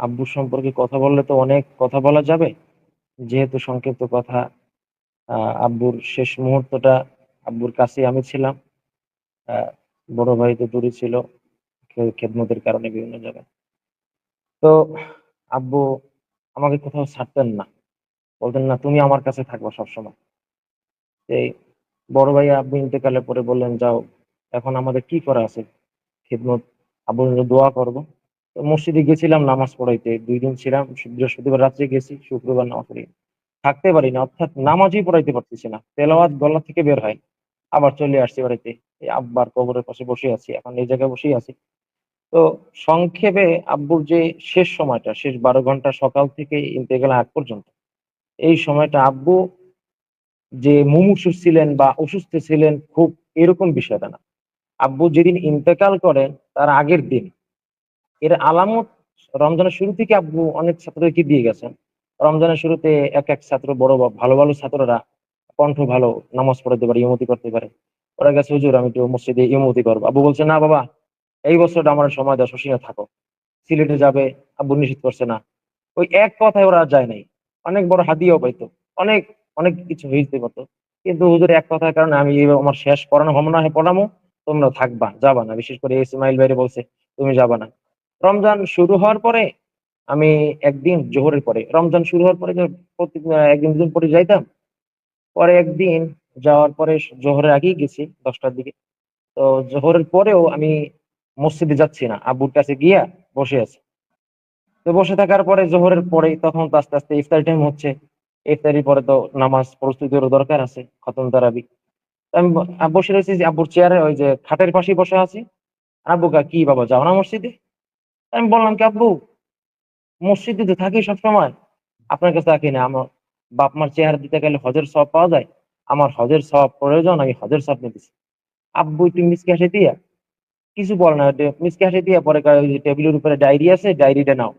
আব্বু সম্পর্কে কথা বললে তো অনেক কথা বলা যাবে। যেহেতু সংক্ষিপ্ত কথা আব্বুর শেষ মুহূর্তটা আব্বুর কাছে আমি ছিলাম। বড় ভাই তো দূরে ছিল খেদমতের কারণে বিভিন্ন জায়গায়। তো আব্বু আমাকে কোথাও ছাড়তেন না। বলতেন, না, তুমি আমার কাছে থাকবা সবসময়। এই বড় ভাই আব্বু ইন্তেকালের পরে বললেন, যাও, এখন আমাদের কি করা আছে? খেদমত আব্বুর দোয়া করব। মসজিদে গেছিলাম নামাজ পড়াইতে। দুই দিন ছিলাম, বৃহস্পতিবার রাত্রে গেছি, শুক্রবার নামাজ পড়ি। থাকতে পারি না, অর্থাৎ নামাজই পড়াইতে পারতেছি না। তেলাওয়াত গলা থেকে বের হয়, আবার চলে আসছি বাড়িতে। এই আব্বার কবরের পাশে বসে আছি, এখন এই জায়গায় বসেই আছি। তো সংক্ষেপে আব্বুর যে শেষ সময়টা, শেষ বারো ঘণ্টা সকাল থেকে ইন্তেকাল আগ পর্যন্ত, এই সময়টা আব্বু যে মুমূর্ষু ছিলেন বা অসুস্থ ছিলেন, খুব এরকম বিষয়টা না। আব্বু যেদিন ইন্তেকাল করেন, তার আগের দিন এর আলামত রমজানের শুরু থেকে আব্বু অনেক ছাত্রদেরকে দিয়ে গেছেন। রমজানের শুরুতে এক এক ছাত্র, বড় ভালো ভালো ছাত্ররা কণ্ঠ ভালো, নামাজ পড়াতে পারে, ইমতি করতে পারে। ওরা গেছে, হুজুর, আমি একটু মসজিদে ইমতি করব। আব্বু বলছে, না বাবা, এই বছরটা আমার সময় দেওয়া শশীনা থাকো। সিলেটে যাবে, আব্বু নিষেধ করছে না। ওই এক কথায় ওরা যায় নাই। অনেক বড় হাদিয়াও পাইতো। অনেক অনেক কিছু হইতে পারতো। কিন্তু হুজুর, এক কথার কারণে আমি আমার শেষ পড়ানো হম না পড়ামো, তোমরা থাকবা, যাবা না। বিশেষ করে ইসমাইল বাইরে বলছে, তুমি যাবা না। রমজান শুরু হওয়ার পরে আমি একদিন জোহরের পরে, রমজান শুরু হওয়ার পরে যে প্রতি একদিন দুদিন পরে যাইতাম, পরে একদিন যাওয়ার পরে জোহরের আগেই গেছি দশটার দিকে। তো জোহরের পরেও আমি মসজিদে যাচ্ছি না, আব্বুর কাছে গিয়া বসে আছি। তো বসে থাকার পরে জোহরের পরে তখন তো আস্তে আস্তে ইফতার টাইম হচ্ছে, ইফতারির পরে তো নামাজ প্রস্তুতিরও দরকার আছে, খতম তারাবি আমি বসে রয়েছি যে আব্বুর চেয়ারে ওই যে খাটের পাশেই বসে আছি। আব্বু কা, কি বাবা, যাও না মসজিদে? আমি বললাম কি, আব্বু, মসজিদে তো থাকি সবসময়। আপনার কাছে থাকি না? আমার বাপ মার চেহারা দিতে গেলে হজের সব পাওয়া যায়? আমার হজের সব প্রয়োজন, আমি হজের সব নিতেছি আব্বু, একটু মিসকে হাসে দিয়া, কিছু বল না মিসকে হাসে দিয়া পরে টেবিলের উপরে ডায়েরি আছে, ডায়েরিটা নাও।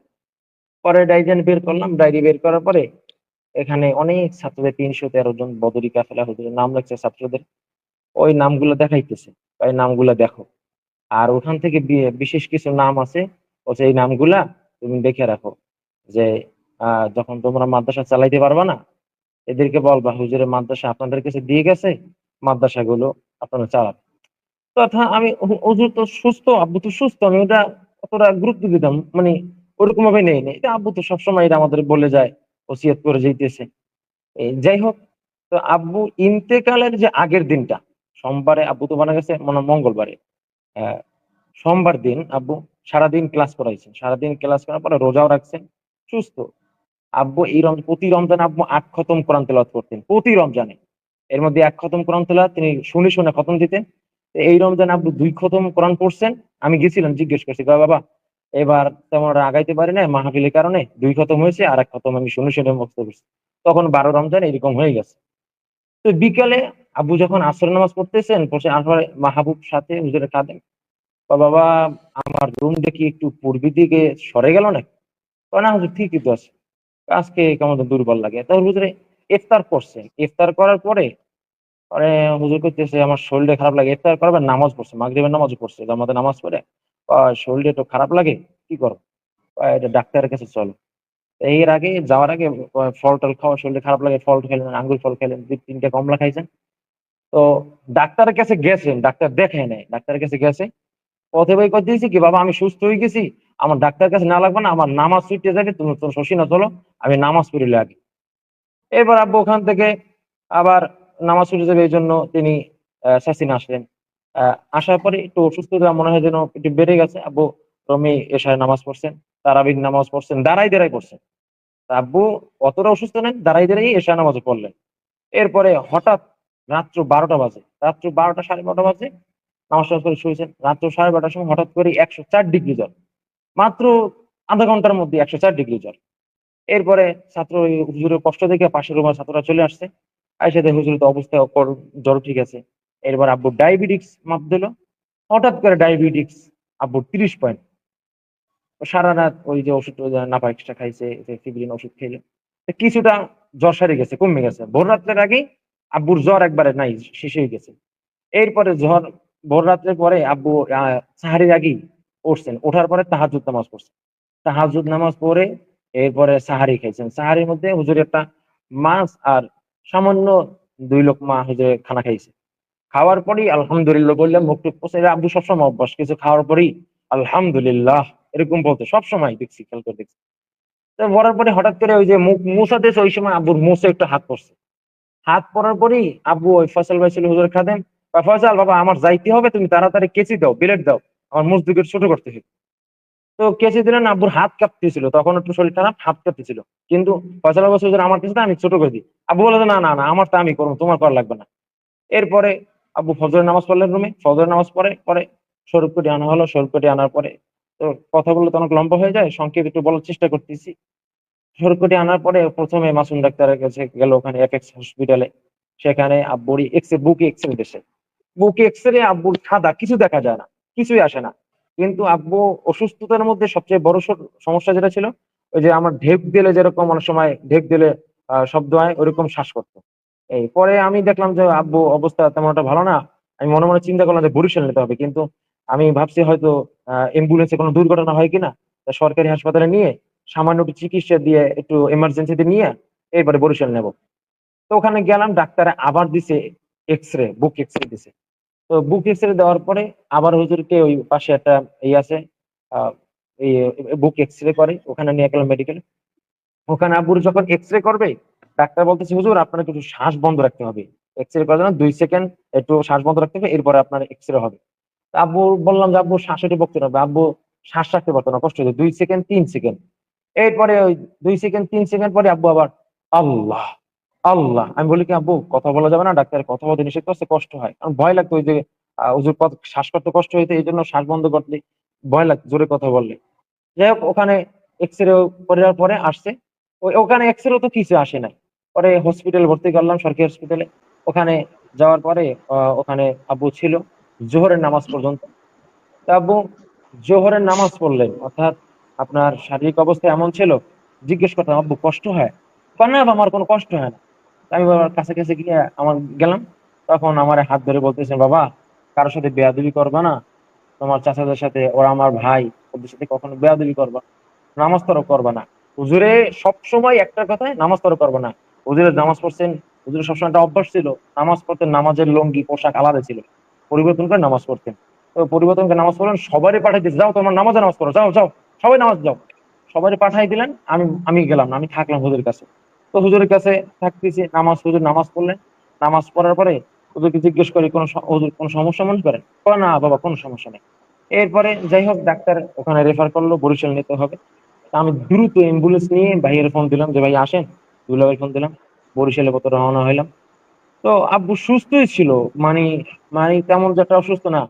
পরে ডায়েরি বের করলাম, ডায়েরি বের করার পরে এখানে অনেক ছাত্রদের, তিনশো তেরো জন বদরি কাফেলা হুজুরের নাম লাগছে ছাত্রদের। ওই নামগুলো দেখাইতেছে। ওই নামগুলো দেখো। আর ওখান থেকে বিশেষ কিছু নাম আছে ও সেই নামগুলা তুমি দেখে রাখো যে যখন তোমরা মাদ্রাসা চালাইতে পারবা না, এদেরকে বলবা হুজুরের মাদ্রাসা আপনাদের কাছে দিয়ে গেছে, মাদ্রাসাগুলো আপনারা চালান। তথা আমি হুজুর তো সুস্থ, আব্বু তো সুস্থ, আমি ওটা অতটা গুরুত্ব দিতাম মানে ওরকম ভাবে নেই নেই। এটা আব্বু তো সবসময় এটা আমাদের বলে যায়, ওসিয়ত করে যাইতেছে। এই যাই হোক, তো আব্বু ইন্তেকালের যে আগের দিনটা, সোমবারে আব্বু তো মারা গেছে মানে মঙ্গলবারে। সোমবার দিন আব্বু সারাদিন ক্লাস করাইছেন। সারাদিন ক্লাস করার পরে রোজাও রাখছেন। সুস্থ। আব্বু এই রমজান প্রতি রমজান আব্বু আট খতম কোরআন তেলাওয়াত করতেন প্রতি রমজানে। এর মধ্যে এক খতম কোরআন তেলাওয়াত তিনি শুনে শুনে খতম দিতেন। এই রমজান আব্বু দুই খতম কোরআন পড়ছেন। আমি গেছিলাম জিজ্ঞেস করছি "বাবা, বাবা এবার তেমন আগাইতে পারি না মাহফিলের কারণে দুই খতম হয়েছে আর এক খতম আমি শুনে শুনে মুক্ত করছি। তখন বারো রমজান এরকম হয়ে গেছে। তো বিকালে আব্বু যখন আসর নামাজ পড়তেছেন পড়ছে আসরে মাহবুব সাথে হুজুরের কাঁদেন বাবা, আমার রুম দেখি একটু পূর্বী দিকে সরে গেল না না হুজুর, ঠিকই তো আছে। আজকে কেমন দুর্বল লাগে। তো হুজুরে, ইফতার করছে। ইফতার করার পরে পরে হুজুর করতেছে আমার শরীরটা খারাপ লাগে। ইফতার পর নামাজ পড়ছে। মাগরিবের নামাজ পড়ছে। আমাদের নামাজ পড়ে? শরীরে একটু খারাপ লাগে? কি করো? এটা ডাক্তারের কাছে চলো। এর আগে, যাওয়ার আগে ফল টল খাওয়া, শরীরটা খারাপ লাগে, ফল খেলেন, আঙ্গুর ফল খেলেন, দুই তিনটা কমলা খাইছেন। তো ডাক্তারের কাছে গেছেন, ডাক্তার দেখে নেই। ডাক্তারের কাছে গেছে পথে বই দিয়েছি কি, বাবা, আমি সুস্থ হয়ে গেছি, আমার ডাক্তার কাছে না লাগবে না, আমার নামাজ ছুটে যাবে, তুমি তোর শশী না, চলো, আমি নামাজ পড়িলে আগে এবার আব্বু ওখান থেকে আবার নামাজ ছুটে যাবে, এই জন্য তিনি শাসিন আসলেন। আসার পরে একটু অসুস্থতা মনে হয় যেন একটু বেড়ে গেছে। আব্বু রমি এশায় নামাজ পড়ছেন, তারাবির নামাজ পড়ছেন, দাঁড়াই দাঁড়াই পড়ছেন। আব্বু অতটা অসুস্থ নেন দাঁড়াই দাঁড়াই এশা নামাজ পড়লেন। এরপরে হঠাৎ রাত্র বারোটা বাজে, রাত্র বারোটা সাড়ে বারোটা বাজে টামাজ করে শুয়েছেন। রাত্র সাড়ে বারোটার সময় হঠাৎ করে একশো চার ডিগ্রি জ্বর। মাত্র আধা ঘণ্টার মধ্যে একশো চার ডিগ্রি জ্বর। এরপরে ছাত্র হুজুরের কষ্ট দেখে পাশের রুমের ছাত্ররা চলে আসছে। আইসা দেখে হুজুরের তো অবস্থা জ্বর ঠিক আছে। এরপর আব্বু ডায়াবেটিক্স মাপ দিল। হঠাৎ করে ডায়াবেটিক্স আব্বুর তিরিশ পয়েন্ট। সারা রাত ওই যে ওষুধ নাপা এক্সট্রা খাইছে ফিব্রিন ওষুধ খেলে। কিছুটা জ্বর সারে গেছে, কমে গেছে। ভোর রাত্রের আগেই আব্বুর জ্বর একবারে নাই, শেষ হয়ে গেছে। এরপরে জ্বর ভোর রাত্রের পরে আব্বু সাহারির আগেই উঠছেন। ওঠার পরে তাহাজুদ নামাজ পড়ছে তাহাজুদ নামাজ পড়ে এরপরে সাহারি খাইছেন সাহারির মধ্যে হুজুর একটা মাছ আর সামান্য দুই লোক মা হুজুরে খানা খাইছে। খাওয়ার পরেই আলহামদুলিল্লাহ বললাম পচে এটা আব্বু সবসময় অভ্যাস। কিছু খাওয়ার পরেই আলহামদুলিল্লাহ এরকম বলতো। সবসময় দেখছি, খেয়াল করে দেখছি। তো পরে হঠাৎ করে ওই যে মুখ মুসাতে ওই সময় আব্বুর মুসে একটু হাত পড়ছে। হাত পড়ার পরেই আব্বু ওই ফসল ভাই ছিল হুজুর খাদেম। বা ফয়সাল বাবা, আমার যাইতে হবে, তুমি তাড়াতাড়ি কেচি দাও বিলেট দাও। আমার মুসদিকে ছোট করতে হবে তো কেচি দিলেন আব্বুর হাত কাঁপতেছিল, তখন একটু শরীর খারাপ, হাত কাঁপতেছিল। কিন্তু ফয়সাল বাবা হুজুর, আমার কিছু আমি ছোট করে দিই। আব্বু বলে, না না না আমার তো আমি করব, তোমার করা লাগবে না। এরপরে আব্বু ফজরের নামাজ পড়লেন রুমে, ফজরের নামাজ পড়ে, পরে স্বরূপ আনা হলো স্বরূপ আনার পরে তো কথাগুলো তো অনেক লম্বা হয়ে যায়, সংক্ষেপ একটু বলার চেষ্টা করতেছি। স্বরূপ কোটি আনার পরে প্রথমে মাসুম ডাক্তারের কাছে গেল ওখানে এফএক্স হসপিটালে সেখানে আব্বুর এক্স বুকে এক্স রে দেশে বুকে এক্স রে আব্বুর সাদা, কিছু দেখা যায় না, কিছুই আসে না। কিন্তু আব্বু অসুস্থতার মধ্যে সবচেয়ে বড় সমস্যা যেটা ছিল, ওই যে আমার ঢেক দিলে যেরকম অনেক সময় ঢেক দিলে শব্দ হয় ওইরকম শ্বাস করতো। এই পরে আমি দেখলাম যে আব্বু অবস্থা তেমন একটা ভালো না। আমি মনে মনে চিন্তা করলাম যে বরিশাল নিতে হবে, কিন্তু আমি ভাবছি হয়তো অ্যাম্বুলেন্সে কোনো দুর্ঘটনা হয় কিনা সরকারি হাসপাতালে নিয়ে সামান্য একটু চিকিৎসা দিয়ে, একটু এমার্জেন্সিতে নিয়ে এরপরে বরিশাল নেব। তো ওখানে গেলাম, ডাক্তার আবার দিছে এক্স রে বুক এক্স রে দিছে। তো বুক এক্স রে দেওয়ার পরে আবার হুজুরকে ওই পাশে একটা এই আছে বুক এক্স রে করে, ওখানে নিয়ে গেলাম মেডিকেল ওখানে আব্বুর যখন এক্স রে করবে, ডাক্তার বলতেছে, হুজুর আপনার একটু শ্বাস বন্ধ রাখতে হবে। এক্স রে করার জন্য দুই সেকেন্ড একটু শ্বাস বন্ধ রাখতে হবে, এরপরে আপনার এক্স রে হবে আব্বু বললাম যে, আব্বু, শ্বাস একটু বকতে হবে আব্বু, শ্বাস রাখতে পারতো না, কষ্ট হতো দুই সেকেন্ড তিন সেকেন্ড এরপরে ওই দুই সেকেন্ড তিন সেকেন্ড পরে আব্বু আবার, আল্লাহ! আল্লাহ। আমি বলি কি, আব্বু, কথা বলা যাবে না, ডাক্তার কথা বলতে নিষেধ করছে, কষ্ট হয়। কারণ ভয় লাগতো ওই যে হুজুর কত- শ্বাস করতে কষ্ট হইতে, এই জন্য শ্বাস বন্ধ করতে ভয় লাগতো, জোরে কথা বললে। যাই হোক, ওখানে এক্স রে করার পরে আসছে। ওখানে এক্স রে তো কিছু আসে নাই। পরে হসপিটাল ভর্তি করলাম, সরকারি হসপিটালে ওখানে যাওয়ার পরে ওখানে আব্বু ছিল জোহরের নামাজ পর্যন্ত। আব্বু, জোহরের নামাজ পড়লেন, অর্থাৎ আপনার শারীরিক অবস্থা এমন ছিল, জিজ্ঞেস করতাম, আব্বু, কষ্ট হয়? না আমার কোনো কষ্ট হয় না। আমি বাবার কাছে কাছে গিয়ে আমার গেলাম, তখন আমার হাত ধরে বলতেছেন বাবা, কারোর সাথে বেয়াদবি করবা না। তোমার চাচাদের সাথে, ওরা আমার ভাই, ওদের সাথে কখনো বেয়াদবি করবা। নামাজ তরক করবা না। হুজুরে সবসময় একটা কথায় নামাজ তরক করবা না। হুজুরে নামাজ পড়ছেন, হুজুরে সবসময় একটা অভ্যাস ছিল, নামাজ পড়তেন, নামাজের লঙ্গি, পোশাক আলাদা ছিল। পরিবর্তন করে নামাজ পড়তেন। তো পরিবর্তন করে নামাজ পড়লেন সবারই পাঠাই দিয়েছে যাও, তোমার নামাজে নামাজ পড়ো, যাও যাও, সবাই নামাজ যাও সবারই পাঠাই দিলেন, আমি আমি গেলাম না, আমি থাকলাম হুজুরের কাছে। তো হুজুরের কাছে থাকতেছি, নামাজ, হুজুর নামাজ পড়লেন। নামাজ পড়ার পরে হুজুরকে জিজ্ঞেস করি, কোনো হুজুর কোনো সমস্যা মনে করেন? না বাবা, কোনো সমস্যা নেই। এরপরে যাই হোক, ডাক্তার ওখানে রেফার করল, বরিশাল নিতে হবে। আমি দ্রুত অ্যাম্বুলেন্স নিয়ে ভাইয়ের ফোন দিলাম যে, ভাই, আসেন। দুলাভাই ফোন দিলাম, বরিশালে কত রওনা হইলাম। তো আব্বু সুস্থই ছিল মানে মানে তেমন যে একটা অসুস্থ না।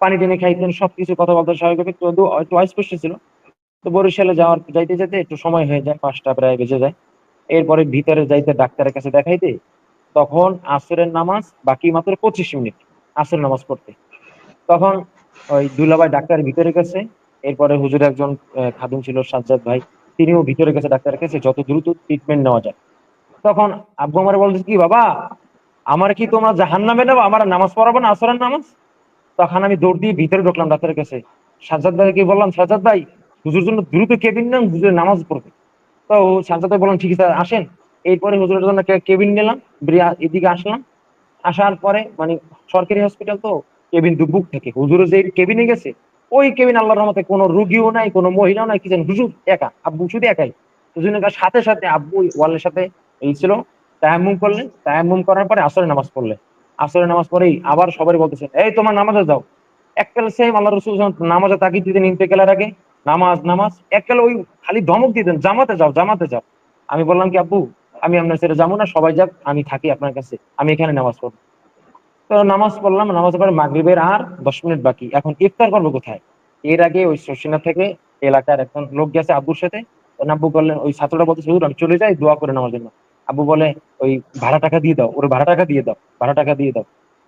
পানি টেনে খাইতেন, সবকিছু কথা বলতে স্বাভাবিক একটু ছিল। তো বরিশালে যাওয়ার, যাইতে যেতে একটু সময় হয়ে যায়, পাঁচটা প্রায় বেজে যায়। এরপরে ভিতরে যাইতে ডাক্তারের কাছে দেখাইতে, তখন আসরের নামাজ বাকি মাত্র পঁচিশ মিনিট আসরের নামাজ পড়তে। তখন ওই দুলাভাই ডাক্তার ভিতরে গেছে, এরপরে হুজুর একজন খাদিম ছিল সাজ্জাদ ভাই, তিনিও ভিতরে গেছে ডাক্তারের কাছে, যত দ্রুত ট্রিটমেন্ট নেওয়া যায়। তখন আব্বু আমার বলছে, কি বাবা, আমার কি তোমরা জাহান নামে নেব? আমার নামাজ পড়াবো না, আসরের নামাজ? তখন আমি দৌড় দিয়ে ভিতরে ঢুকলাম ডাক্তারের কাছে। সাজ্জাদ ভাইকে বললাম, সাজ্জাদ ভাই, হুজুর জন্য দ্রুত কেবিন নেন, হুজুরের নামাজ পড়বে। তো সাজ্জাদ ভাই বললাম, ঠিক আছে, আসেন। এরপরে হুজুরের জন্য কেবিন নিলাম এদিকে আসলাম। আসার পরে মানে সরকারি হসপিটাল তো, কেবিন বুক থেকে। হুজুর যে কেবিনে গেছে, ওই কেবিন আল্লাহর রহমতে কোনো রুগীও নাই, কোনো মহিলাও নাই, কি জানি, হুজুর একা, আব্বু শুধু একাই। হুজুরের সাথে সাথে আব্বু ওয়ালের সাথে এই ছিল। তায়াম্মুম করলেন তায়াম্মুম করার পরে আসরের নামাজ পড়লেন আসরের নামাজ পরেই আবার সবাই বলতেছে, এই তোমার নামাজে যাও। এককাল সেম আল্লাহ রসুল নামাজে তাকিয়ে দিতেন ইন্তেকালের আগে নামাজ নামাজ এককাল ওই খালি ধমক দিতেন জামাতে যাও জামাতে যাও। আমি বললাম কি, আব্বু, আমি আপনার ছেড়ে যাব না, সবাই যাক, আমি থাকি আপনার কাছে, আমি এখানে নামাজ পড়ব। তো নামাজ পড়লাম, নামাজ পড়ে মাগরিবের আর দশ মিনিট বাকি। এখন ইফতার করব কোথায়? এর আগে ওই শর্ষিনা থেকে এলাকার এখন লোক গেছে আব্বুর সাথে। আব্বু বললেন, ওই ছাত্রটা বলতে হুজুর, আমি চলে যাই, দোয়া করে নেওয়ার জন্য। আব্বু বলে, ওই ভাড়া টাকা দিয়ে দাও, ওর ভাড়া টাকা দিয়ে দাও, ভাড়া টাকা দিয়ে দাও।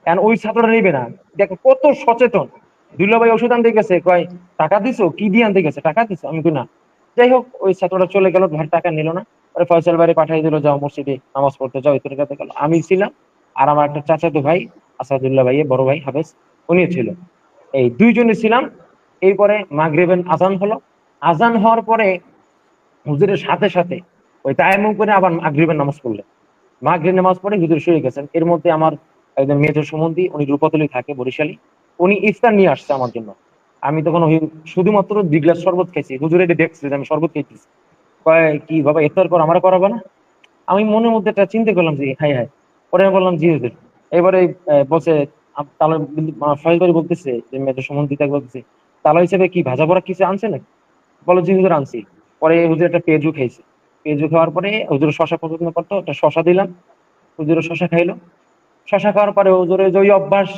কারণ ওই ছাত্রটা নিবে না? দেখো কত সচেতন। দুলাভাই ওষুধ আনতে গেছে, কয়, টাকা দিছো? কি দিয়ে আনতে গেছে? টাকা দিছো? আমি কই, না। যাই হোক, ওই ছাত্রটা চলে গেল ভাড়া টাকা নিল না। পরে ফয়সাল বাড়ি পাঠিয়ে দিল, যাও মসজিদে নামাজ পড়তে যাও ইতরে কাতে গেল। আমি ছিলাম, আর আমার একটা চাচাতো ভাই, আসাদুল্লাহ ভাইয়ের বড় ভাই, হাফেজ, উনিও ছিল। এই দুইজনে ছিলাম। এরপরে মাগরিবের আজান হলো। আজান হওয়ার পরে হুজুরের সাথে সাথে ওই তায়াম্মুম করে আবার মাগরিবের নামাজ পড়লেন। মাগরিবের নামাজ পড়ে হুজুর শুয়ে গেছেন। এর মধ্যে আমার একজন মেজর সম্বন্ধী, উনি রূপতলি থাকে, বরিশালী। উনি ইফতার নিয়ে আসছে আমার জন্য। আমি তখন ওই শুধুমাত্র দুই গ্লাস শরবত খাইছি। হুজুর এটা দেখছে যে আমি শরবত খাইতেছি। কয়, কি বাবা, ইফতার কর, আমার করাবে না? আমি মনের মধ্যে একটা চিন্তা করলাম যে হাই হাই পরে আমি বললাম, জি হুজুর। এবারে তাহলে ফয়েজ ভাই বলতেছে যে মেজর সম্বন্ধী তাকে বলতেছে, তালা হিসেবে কি ভাজা পড়া কিছু আনছে নাকি? বলো, জি হুজুর, আনছি। পরে হুজুর একটা পেঁয়াজু খাইছে। পেঁয়াজু খাওয়ার পরে হুজুর শশা পছন্দ করতো, একটা শশা দিলাম। হুজুরে শশা খাইলো। শশা খাওয়ার পরে হুজুরের যে অভ্যাস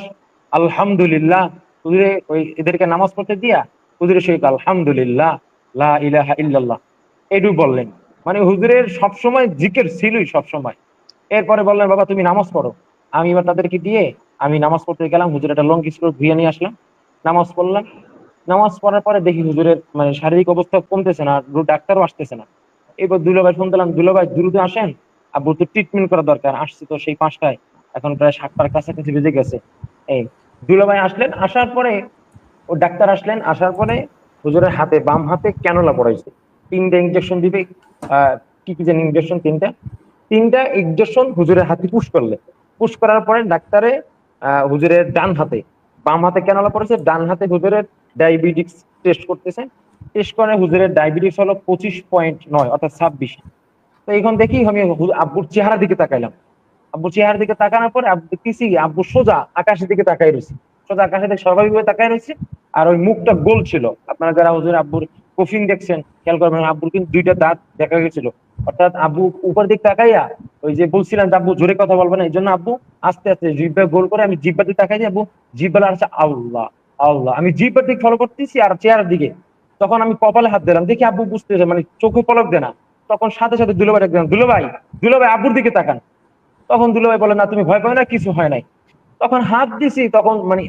আলহামদুলিল্লাহ। হুজুরে ওই এদেরকে নামাজ পড়তে দিয়া হুজুরে সেই আলহামদুলিল্লাহ, লা ইলাহা ইল্লাল্লাহ। এটু বললেন। মানে হুজুরের সবসময় জিকের ছিলই এরপরে বললেন, বাবা, তুমি নামাজ পড়ো। আমি এবার তাদেরকে দিয়ে আমি নামাজ পড়তে গেলাম, হুজুর একটা লঙ্গি স্কুল ধুয়ে নিয়ে আসলাম। নামাজ পড়লাম। নামাজ পড়ার পরে দেখি হুজুরের মানে শারীরিক অবস্থা কমতেছে না ডাক্তারও আসতেছে না। এবার দুলাভাই ফোন দিলাম, দুলাভাই, দ্রুত আসেন। আব্বু তো ট্রিটমেন্ট করা দরকার। আসছে তো সেই পাঁচটায়। এখন প্রায় সাতটার কাছাকাছি বেজে গেছে। এই দুলাভাই আসলেন, আসার পরে, ও ডাক্তার আসলেন, আসার পরে হুজুরের হাতে, বাম হাতে ক্যানোলা পড়াইছে। তিনটা ইনজেকশন দিবে কি কি জানি ইনজেকশন তিনটা? তিনটা ইনজেকশন হুজুরের হাতে পুশ করলে। পুশ করার পরে ডাক্তারে হুজুরের ডান হাতে, বাম হাতে ক্যানোলা পড়েছে ডান হাতে হুজুরের ডায়াবেটিক্স টেস্ট করতেছে। টেস্ট করে হুজুরের ডায়াবেটিস হলো পঁচিশ পয়েন্ট নয়, অর্থাৎ ছাব্বিশ। তো এখন দেখি আমি আব্বুর চেহারা দিকে তাকাইলাম। আব্বুর চেহারার দিকে তাকানোর পরে আব্বু দেখতেছি আব্বু সোজা আকাশের দিকে তাকাই রয়েছে। সোজা আকাশের দিকে স্বাভাবিকভাবে তাকাই রয়েছে আর ওই মুখটা গোল ছিল। আপনারা যারা হুজুর আব্বুর কফিন দেখছেন, খেয়াল করবেন আব্বুর কিন্তু দুইটা দাঁত দেখা গেছিল। অর্থাৎ আব্বু উপর দিক তাকাইয়া ওই যে বলছিলাম যে আব্বু জোরে কথা বলবে না, এই জন্য আব্বু আস্তে আস্তে জিব্বা গোল করে আমি জিব্বা দিকে তাকাই আব্বু জিব্বা আছে আল্লাহ আল্লাহ। আমি জিব্বার দিকে ফলো করতেছি আর চেহারার দিকে। তখন আমি কপালে হাত দিলাম। দেখি আব্বু বুঝতেছে মানে চোখে পলক দেয় না। তখন সাথে সাথে দুলোভাই দিলাম দুলোভাই দুলোভাই আব্বুর দিকে তাকান। তখন দুলোভাই বলে, না, তুমি ভয় পাও না, কিছু হয় নাই। তখন হাত দিছি, তখন মানে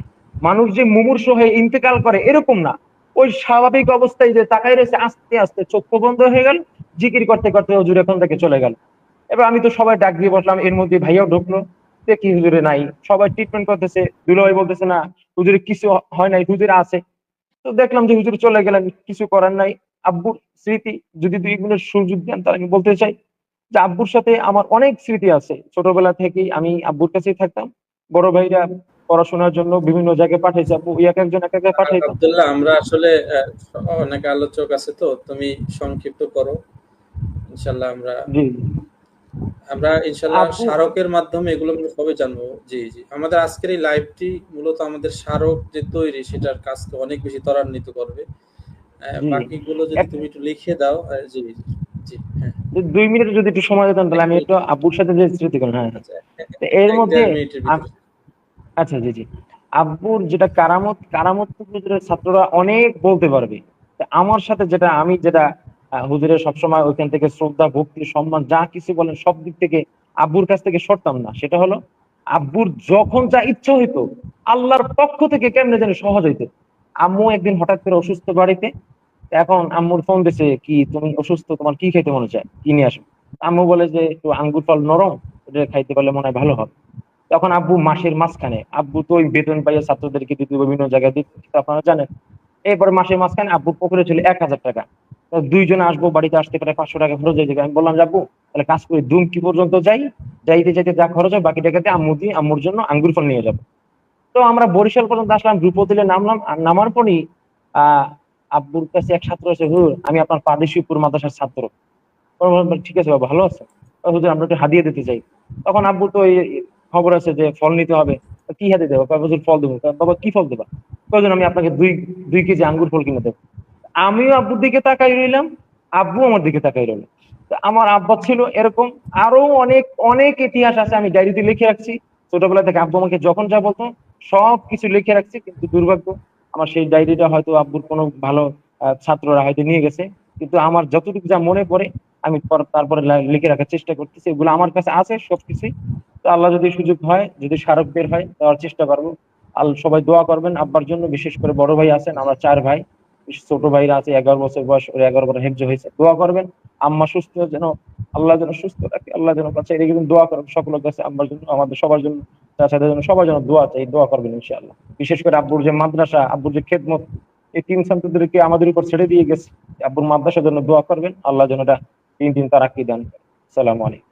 মানুষ যে মুমূর্ষ হয়ে ইন্তেকাল করে, এরকম না। ওই স্বাভাবিক অবস্থায় যে তাকাই রয়েছে, আস্তে আস্তে চক্ষু বন্ধ হয়ে গেল, জিকির করতে করতে হুজুর এখন থেকে চলে গেল। এবার আমি তো সবাই ডাক দিয়ে বসলাম, এর মধ্যে ভাইয়াও ঢুকলো। দেখি হুজুরে নাই? সবাই ট্রিটমেন্ট করতেছে। দুলোভাই বলতেছে, না, হুজুরে কিছু হয় নাই, হুজুরে আছে। তো দেখলাম যে হুজুর চলে গেলেন, কিছু করার নাই। আব্বুর স্মৃতি, যদি দুই মিনিট সুযোগ দেন, তাহলে আমি বলতে চাই যে আব্বুর সাথে আমার অনেক স্মৃতি আছে। ছোটবেলা থেকেই আমি আব্বুর কাছেই থাকতাম। বড় ভাইরা পড়াশোনার জন্য বিভিন্ন জায়গায় পাঠাইছে। আব্বু এক একজন এক এক জায়গায় পাঠাইতাম আব্দুল্লাহ আমরা আসলে অনেক আলোচক আছে তো তুমি সংক্ষিপ্ত করো। ইনশাল্লাহ আমরা জি। আমরা ইনশাল্লাহ আপু- স্মারকের মাধ্যমে এগুলো আমরা সবাই জানব। জি জি। আমাদের আজকের এই লাইভটি মূলত আমাদের স্মারক যে তৈরি সেটার কাজকে অনেক বেশি ত্বরান্বিত করবে। বাকিগুলো যদি তুমি একটু লিখে দাও জি জি। দুই মিনিট যদি একটু সময় দিতেন তাহলে আমি একটু আব্বুর সাথে যে স্মৃতি করেন হ্যাঁ। আচ্ছা, এর মধ্যে আচ্ছা জি জি। আব্বুর যেটা কারামত কারামত হুজুরের ছাত্ররা অনেক বলতে পারবে। আমার সাথে যেটা আমি যেটা হুজুরের সবসময় ওইখান থেকে শ্রদ্ধা ভক্তি সম্মান যা কিছু বলেন সব দিক থেকে আব্বুর কাছ থেকে সরতাম না। সেটা হলো আব্বুর যখন যা ইচ্ছা হইতো আল্লাহর পক্ষ থেকে কেমনে যেন সহজ হইতো। আম্মু একদিন হঠাৎ করে অসুস্থ বাড়িতে এখন আম্মুর ফোন দিছে কি তুমি অসুস্থ, তোমার কি খেতে মনে চায়? কি নিয়ে আসো? আম্মু বলে যে একটু আঙ্গুর ফল নরম এটা খাইতে পারলে মনে হয় ভালো হবে। তখন আব্বু মাসের মাঝখানে, আব্বু তো ওই বেতন পাইয়ে ছাত্রদেরকে দিতে বিভিন্ন জায়গায় দিতে আপনারা জানেন। এরপরে মাসের মাঝখানে আব্বু পকেটে ছিল এক হাজার টাকা। দুইজনে আসব, বাড়িতে আসতে পারে পাঁচশো টাকা খরচ হয়ে যাবে। আমি বললাম যাব তাহলে কাজ করি দুমকি পর্যন্ত যাই? যাইতে যাইতে যা খরচ হয়, বাকি টাকাতে আম্মু দিয়ে আম্মুর জন্য আঙ্গুর ফল নিয়ে যাব। তো আমরা বরিশাল পর্যন্ত আসলাম দ্রুপদিলে নামলাম, আর নামার পরই আব্বুর কাছে এক ছাত্র আছে হুজুর আমি আপনার পাদেশিপুর মাদ্রাসার ছাত্র। ঠিক আছে বাবা, ভালো আছে। হুজুর, আমরা একটু হাদিয়ে দিতে চাই। তখন আব্বু তো এই খবর আছে যে ফল নিতে হবে। কি হাতে দেবো? হুজুর, ফল দেবো। বাবা, কি ফল দেবা? কয়জন আমি আপনাকে দুই দুই কেজি আঙ্গুর ফল কিনে দেবো। আমিও আব্বুর দিকে তাকাই রইলাম, আব্বু আমার দিকে তাকাই রইল। আমার আব্বা ছিল এরকম, আরও অনেক অনেক ইতিহাস আছে আমি ডায়েরিতে লিখে রাখছি। ছোটবেলা থেকে আব্বু আমাকে যখন যা বলতো সব কিছু লিখে রাখছি, কিন্তু দুর্ভাগ্য আমার সেই ডায়েরিটা হয়তো আব্বুর কোনো ভালো ছাত্ররা হয়তো নিয়ে গেছে। কিন্তু আমার যতটুকু যা মনে পড়ে, আমি পর- তারপরে লিখে রাখার চেষ্টা করতেছি। এগুলো আমার কাছে আছে সবকিছুই। তো আল্লাহ যদি সুযোগ হয়, যদি স্মারক বের হয়, দেওয়ার চেষ্টা করব। আল, সবাই দোয়া করবেন। আব্বার জন্য বিশেষ করে বড় ভাই আছেন, আমরা চার ভাই। ছোট ভাইরা আছে, এগারো বছর বয়স, ওর এগারো বছর হেফজ হয়েছে। দোয়া করবেন, আম্মা সুস্থ যেন আল্লাহ যেন সুস্থ রাখে, আল্লাহ যেন কাছে এদিকে দোয়া করেন সকলের কাছে আম্মার জন্য, আমাদের সবার জন্য চাচাদের জন্য সবার জন্য দোয়া চাই, দোয়া করবেন ইনশাআল্লাহ। বিশেষ করে আব্বুর যে মাদ্রাসা, আব্বুর যে খেদমত, এই তিন সন্তানদেরকে আমাদের উপর ছেড়ে দিয়ে গেছে। আব্বুর মাদ্রাসার জন্য দোয়া করবেন, আল্লাহ যেন এটা তিন দিন তারাক্কি দেন সালাম আলাইকুম।